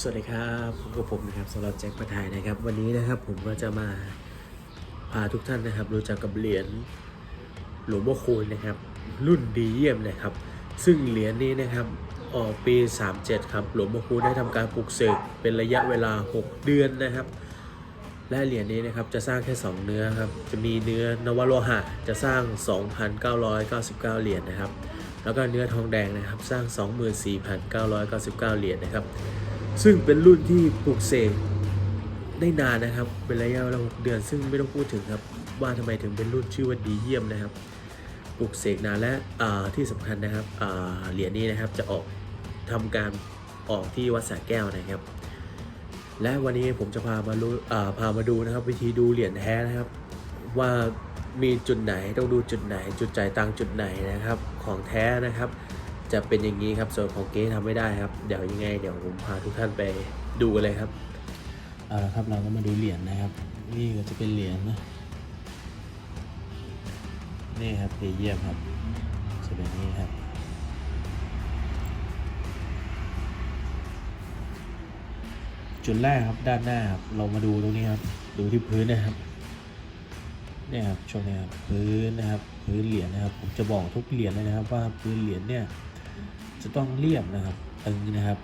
สวัสดีครับพบกับผมนะครับสำหรับแจ็คประทายนะครับ วันนี้นะครับผมก็จะมาพาทุกท่านนะครับ รู้จักกับเหรียญหลวงพ่อคูณนะครับ รุ่นดีเยี่ยมนะครับ ซึ่งเหรียญนี้นะครับออกปี 37 ครับหลวงพ่อคูณได้ทำการปลูกเสกเป็นระยะเวลา 6 เดือนนะครับ และเหรียญนี้นะครับจะสร้างแค่ 2 เนื้อครับจะมีเนื้อนวโลหะจะสร้าง 2,999 เหรียญนะครับ แล้วก็เนื้อทองแดงนะครับสร้าง 24,999 เหรียญนะครับ ซึ่งเป็นรุ่นที่ปลูกเสกได้นานนะครับ เป็นระยะเวลา6เดือน ซึ่งไม่ต้องพูดถึงครับว่าทำไมถึงเป็นรุ่นชื่อว่าดีเยี่ยมนะครับปลูกเสกนานและที่สำคัญนะครับเหรียญนี้นะครับจะออกทำการออกที่วัดสระแก้วนะครับ และวันนี้ผมจะพามารู้อ่าพามาดูนะครับวิธีดูเหรียญแท้นะครับ ว่ามีจุดไหนต้องดูจุดไหนจุดจ่ายตังจุดไหนนะครับของแท้นะครับ จะเป็นอย่างนี้ครับ ส่วนของเก๊ทำไม่ได้ครับ เดี๋ยวยังไง เดี๋ยวผมพาทุกท่านไปดูกันเลยครับ เอาละครับเราก็มาดูเหรียญนะครับ นี่ก็จะเป็นเหรียญนะนี่ครับเยี่ยมครับจะเป็นนี้ครับจุดแรกครับด้านหน้าครับเรามาดูตรงนี้ครับ ดูที่พื้นนะครับเนี่ยครับช่วงนี้ครับพื้นนะครับ พื้นเหรียญนะครับ ผมจะบอกทุกเหรียญเลยนะครับ ว่าพื้นเหรียญเนี่ย จะต้องเรียบนะครับตึงนะครับ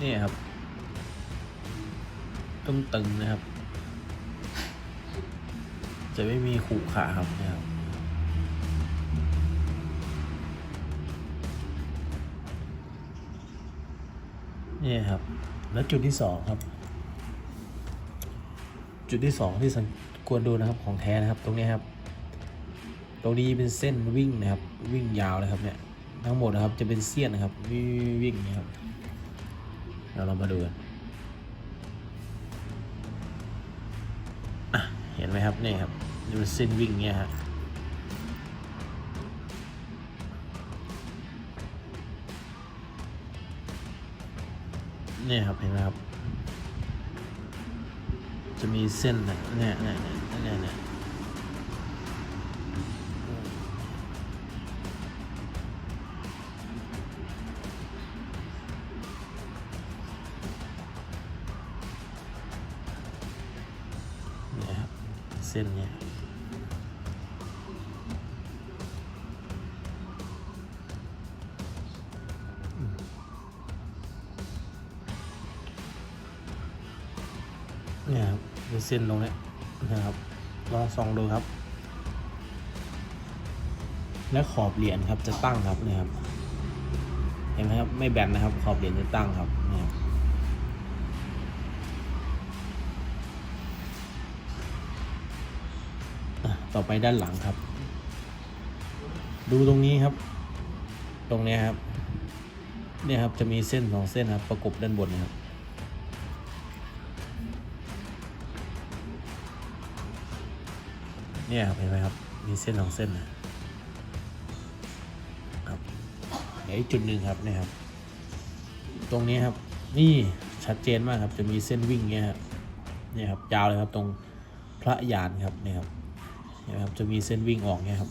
นี่ครับต้องตึงนะครับ จะไม่มีขู่ขาครับนะครับนี่ครับ แล้วจุดที่สองครับ จุดที่สองที่สัง วรดูนะครับของแท้นะครับตรงนี้ครับตรงนี้เป็นเส้นวิ่งนะครับวิ่งยาวเลยครับเนี่ยทั้งหมดนะครับจะเป็นเสี้ยนนะครับวิ่งวิ่งนี่ยครับเดี๋ยวเรามาดูกันเห็นไหมครับนี่ครับนี่เป็นเส้นวิ่งเนี่ยฮะเนี่ยครับเห็นไหมครับ จะมีเส้นนะเนี่ยเนี่ย เนี่ยเนี่ยเนี่ยเนะครับลองส่องดูครับ และขอบเหรียญครับจะตั้งครับเนี่ยครับ เห็นไหมครับไม่แบนนะครับ ขอบเหรียญจะตั้งครับนี่ยครับต่อไปด้านหลังครับ ดูตรงนี้ครับ ตรงนี้ครับ เนี่ยครับจะมีเส้นสองเส้นครับ ประกบด้านบนนะครับ เนี่ยครับเห็นไหมครับ มีเส้นสองเส้นนะครับเดี๋ยวอีกจุดหนึ่งครับเนี่ยครับ ตรงนี้ครับ นี่ชัดเจนมากครับ จะมีเส้นวิ่งเนี่ยครับเนี่ยครับยาวเลยครับตรงพระยานครับเนี่ยครับเนี่ยครับจะมีเส้นวิ่งออกเนี่ยครับ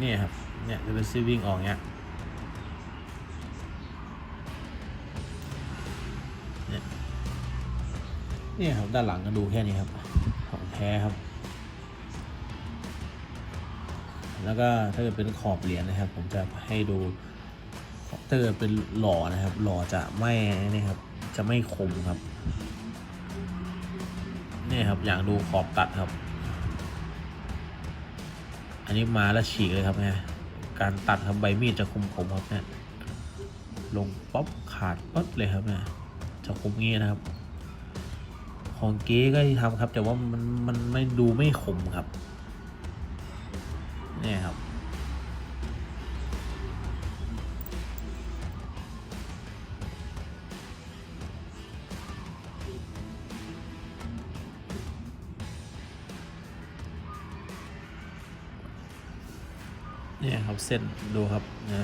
เนี่ยครับ เนี่ยจะเป็นเส้นวิ่งออกเนี่ยเนี่ยเนี่ยครับ ด้านหลังก็ดูแค่นี้ครับ ของแท้ครับ แล้วก็ถ้าเกิดเป็นขอบเหรียญนะครับ ผมจะให้ดูถ้าเกิดเป็นหล่อนะครับ หล่อจะไม่นี่ครับ จะไม่คมครับเนี่ยครับ อย่างดูขอบตัดครับ อันนี้มาแล้วฉีกเลยครับเนี่ยการตัดครับใบมีดจะคมๆครับเนี่ยลงป๊อปขาดป๊อปเลยครับเนี่ยจะคมงี้นะครับ ของเก๊ก็ที่ทำครับ แต่ว่ามันมันไม่ดูไม่คมครับ เนี่ยครับเส้นดูครับนะ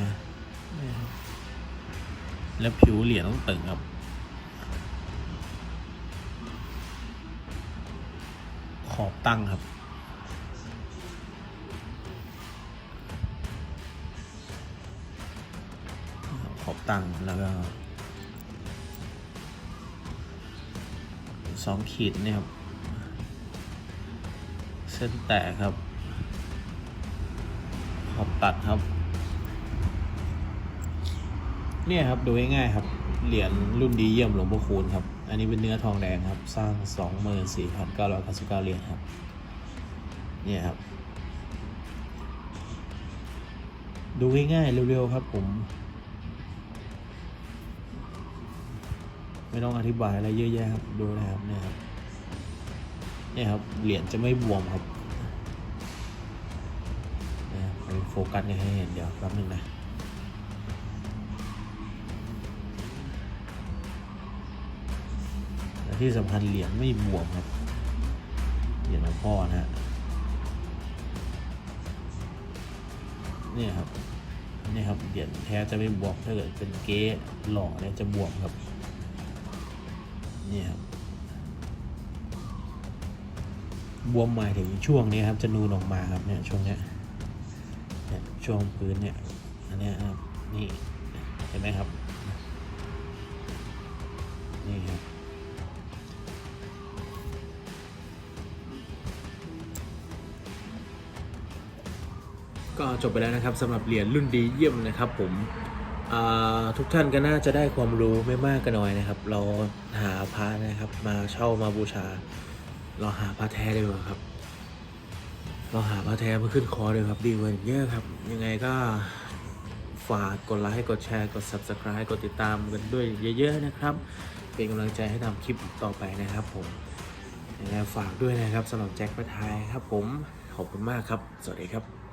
และผิวเหรียญต้องตึงครับขอบตั้งครับ ขอบตั้งแล้วก็สองขีดเนี่ยครับ เส้นแตกครับ ตัดครับ เนี่ยครับดูง่ายๆครับ เหรียญรุ่นดีเยี่ยมหลวงพ่อคูณครับ อันนี้เป็นเนื้อทองแดงครับ สร้าง 24,999เหรียญครับ เนี่ยครับ ดูง่ายๆเร็วๆครับผม ไม่ต้องอธิบายอะไรเยอะแยะครับ ดูนะครับเนี่ยครับ เนี่ยครับ เหรียญจะไม่บวมครับ ฟกัสให้เห็นเดี๋ยวแป๊บนึงนะและที่สำคัญเหรียญไม่บวมครับเหรียญหลวงพ่อนะฮะนี่ครับนี่ครับเหรียญแท้จะไม่บวมถ้าเกิดเป็นเก๊หล่อเนี่ยจะบวมครับนี่ครับบวมหมายถึงช่วงนี้ครับจะนูนออกมาครับเนี่ยช่วงเนี้ย ช่วงพื้นเนี่ยอันนี้ครับนี่เห็นไหมครับนี่ครับก็จบไปแล้วนะครับสำหรับเหรียญรุ่นดีเยี่ยมนะครับผมทุกท่านก็น่าจะได้ความรู้ไม่มากก็น้อยนะครับ เราหาพระนะครับ มาเช่ามาบูชา เราหาพระแท้ดีกว่าครับ เราหาพระแท้มาขึ้นคอเลยครับ ดีกว่าอร์เยอะครับ ยังไงก็ฝากกดไลค์กดแชร์กด subscribe กดติดตามกันด้วยเยอะๆนะครับ เป็นกำลังใจให้ทำคลิปต่อไปนะครับผมยังไงฝากด้วยนะครับสำหรับแจ็คประทายครับผมขอบคุณมากครับ สวัสดีครับ